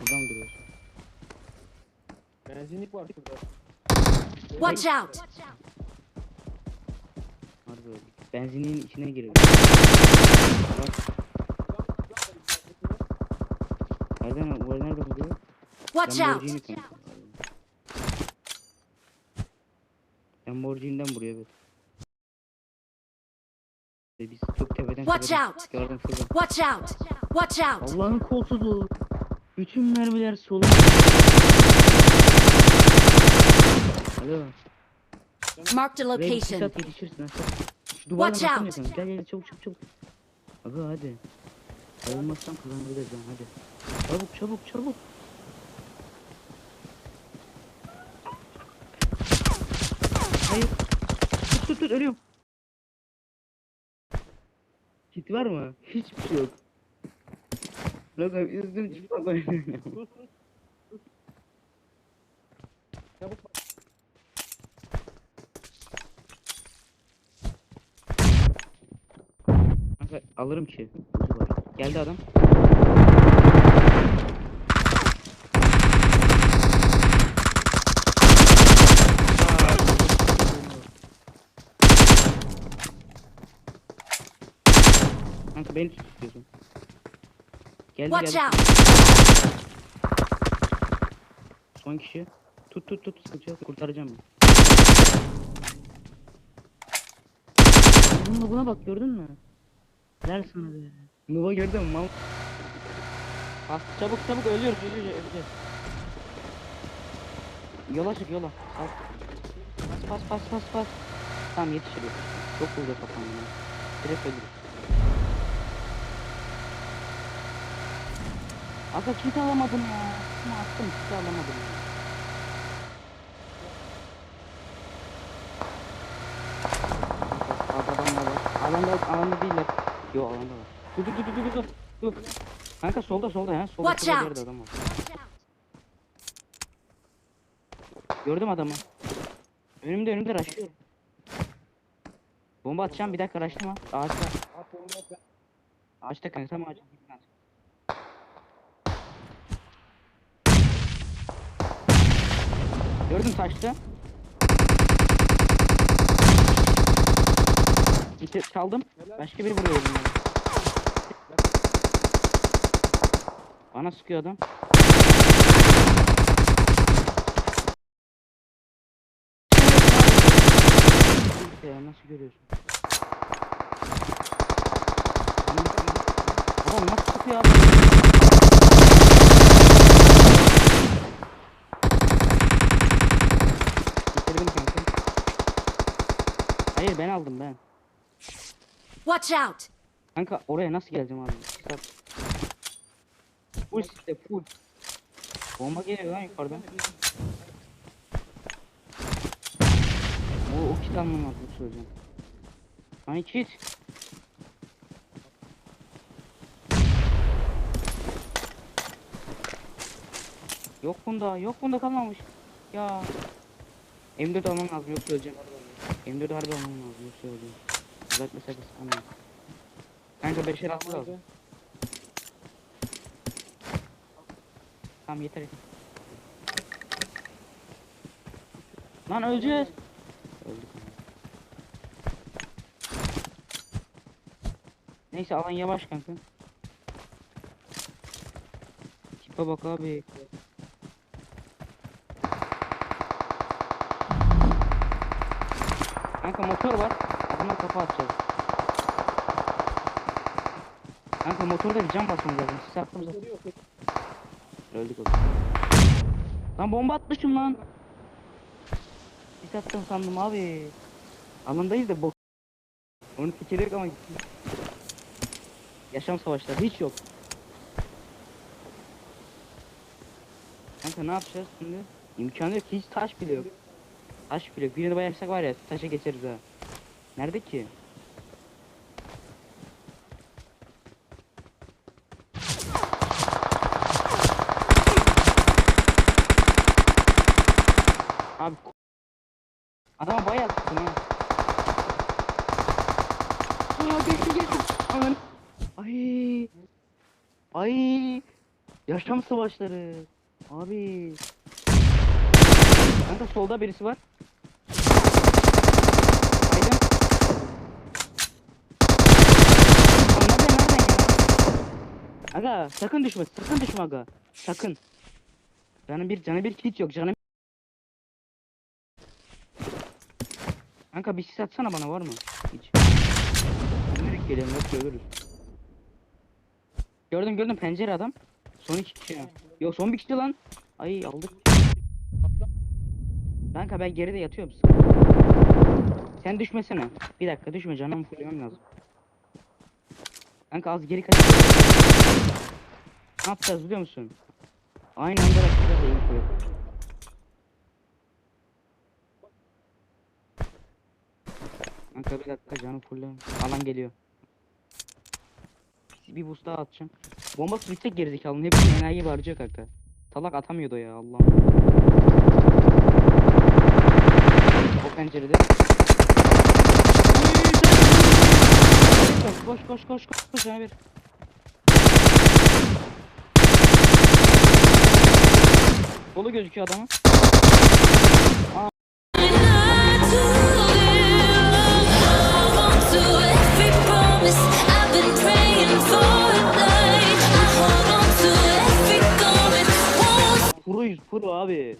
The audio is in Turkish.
Buradan mı duruyorsun? Benzinlik var şurada. Watch out! Harbi öyle. Benzinliğin içine giriyor. Nereden, o nereden vuruyor? Watch out! Kanka. Lamborghini'den evet. Ve Biz çok tepeden Watch out! Gördüm şurada. Watch out! Watch out! Allah'ın kolsuzluğu. Bütün mermiler solun. Alo. Buraya bir sis location. at yetişirsin aşağı. Şu duvardan Watch out. Gel gel çabuk çabuk çabuk. Abi hadi. Ayrılmazsan kazanabiliriz lan hadi. Çabuk çabuk çabuk. Hayır. Tut tut tut ölüyorum. Kit var mı? Hiçbir şey yok. Logo üzdüm çıkmak oynuyorum. Çabuk bak. Kanka alırım ki. Geldi adam. Kanka beni tut istiyorsun. Geldi Watch geldi. out! Son kişi. Tut tut tut sıkıntı yok kurtaracağım ben. Bunun buna bak gördün mü? Helal sana be. Nuva gördün mü mal? Bas çabuk çabuk ölüyoruz ölüyoruz öleceğiz. Yola çık yola. Al. Bas bas bas bas bas. Tamam yetişir yetişir. Çok vurdu kafamı ya. Direkt ölürüz. Aga kit alamadım ya. Ama attım kit alamadım Adamlar var. Alanda, alanda değiller. Yo alanda var. Dur dur dur dur dur. dur. Kanka solda solda ya. Solda Watch solda yerde adam var. Gördüm adamı. Önümde önümde raşlıyor. Bomba atacağım bir dakika raşlama. Ağaçta. Ağaçta kanka tam ağaçta. Gördüm taşta. Bitir, çaldım. Başka biri vuruyor. Bana sıkıyor adam. Ya nasıl görüyorsun? Adam nasıl sıkıyor abi? Bitirdim kanka. Ben aldım ben. Watch out! Kanka oraya nasıl geleceğim abi? Bak. Full siste full. Bomba geliyor lan yukarıdan. O, o kit almam lazım söyleyeceğim. Hani kit. Yok bunda, yok bunda kalmamış. Ya. M4 almam lazım yok söyleyeceğim. M4 harbi almam lazım yok söyleyeceğim. Özellikle sakız anlayın. Kanka 5 altı lazım. Tamam yeter. Lan öleceğiz. Öldük. Neyse alan yavaş kanka. Tipe bak abi. Kanka motor var. Adamlar kafa atacağız. Kanka motorda bir cam basmamız lazım. Siz aklımıza. Yok, yok. Öldük oğlum. Lan bomba atmışım lan. Sis attım sandım abi. Alandayız da bok. Onu fikirlik ama gitti. Yaşam savaşları hiç yok. Kanka ne yapacağız şimdi? İmkanı yok hiç taş bile yok. Taş bile yok. Birini bayarsak var ya taşa geçeriz ha. Nerede ki? Abi Adama bayağı sıktım ha. Aa geçti geçti. Aman. Ay. Ay. Yaşam savaşları. Abi. Kanka solda birisi var. Aydın. Lan Nereden nereden ya? Aga sakın düşme sakın düşme aga. Sakın. Canı bir canı bir kit yok canı Kanka bir sis atsana bana var mı? Hiç. Yürük geliyorum yok görürüz. Gördüm gördüm pencere adam. Son iki kişi. ha. Yok son bir kişi lan. Ay aldık. Kanka ben geride yatıyorum. Sen düşmesene. Bir dakika düşme canım fullemem lazım. Kanka az geri kaç. Ne yapacağız biliyor musun? Aynı anda rakipler de info yok. Kanka bir dakika canım fullemem. Alan geliyor. Bir boost daha atacağım. Bombası bitecek gerizekalının hepsini enayi harcıyor kanka. Salak atamıyordu ya Allah'ım. O pencerede. Koş koş koş koş koş canavar. Kolu gözüküyor adamın. Proyuz pro abi.